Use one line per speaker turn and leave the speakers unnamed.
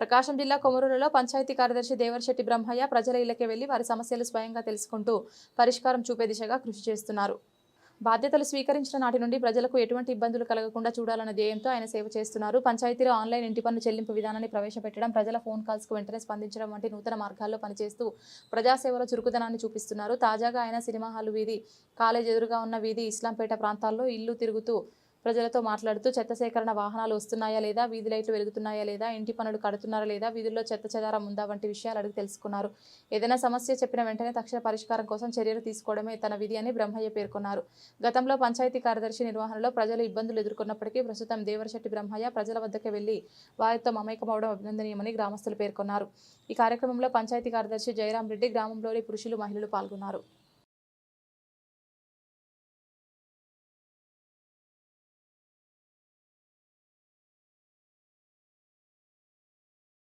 ప్రకాశం జిల్లా కొమరూరులో పంచాయతీ కార్యదర్శి దేవరశెట్టి బ్రహ్మయ్య ప్రజల ఇళ్ళకే వెళ్ళి వారి సమస్యలు స్వయంగా తెలుసుకుంటూ పరిష్కారం చూపే దిశగా కృషి చేస్తున్నారు. బాధ్యతలు స్వీకరించిన నాటి నుండి ప్రజలకు ఎటువంటి ఇబ్బందులు కలగకుండా చూడాలన్న ధ్యేయంతో ఆయన సేవ చేస్తున్నారు. పంచాయతీలో ఆన్లైన్ ఇంటి పన్ను చెల్లింపు విధానాన్ని ప్రవేశపెట్టడం ప్రజల ఫోన్ కాల్స్కు వెంటనే స్పందించడం వంటి నూతన మార్గాల్లో పనిచేస్తూ ప్రజాసేవలో చురుకుదనాన్ని చూపిస్తున్నారు. తాజాగా ఆయన సినిమా హాలు వీధి కాలేజ్ ఎదురుగా ఉన్న వీధి ఇస్లాంపేట ప్రాంతాల్లో ఇల్లు తిరుగుతూ ప్రజలతో మాట్లాడుతూ చెత్త సేకరణ వాహనాలు వస్తున్నాయా లేదా? వీధి లైట్లు వెలుగుతున్నాయా లేదా? ఇంటి పనులు కడుతున్నారా లేదా? వీధుల్లో చెత్త చెదారం ఉందా? వంటి విషయాలు అడిగి తెలుసుకున్నారు. ఏదైనా సమస్య చెప్పిన వెంటనే తక్షణ పరిష్కారం కోసం చర్యలు తీసుకోవడమే తన విధి అని బ్రహ్మయ్య పేర్కొన్నారు. గతంలో పంచాయతీ కార్యదర్శి నిర్వహణలో ప్రజలు ఇబ్బందులు ఎదుర్కొన్నప్పటికీ ప్రస్తుతం దేవరశెట్టి బ్రహ్మయ్య ప్రజల వద్దకు వెళ్ళి వారితో మమేకమవడం అభినందనీయమని గ్రామస్తులు పేర్కొన్నారు. ఈ కార్యక్రమంలో పంచాయతీ కార్యదర్శి జయరాం రెడ్డి గ్రామంలోని పురుషులు మహిళలు పాల్గొన్నారు.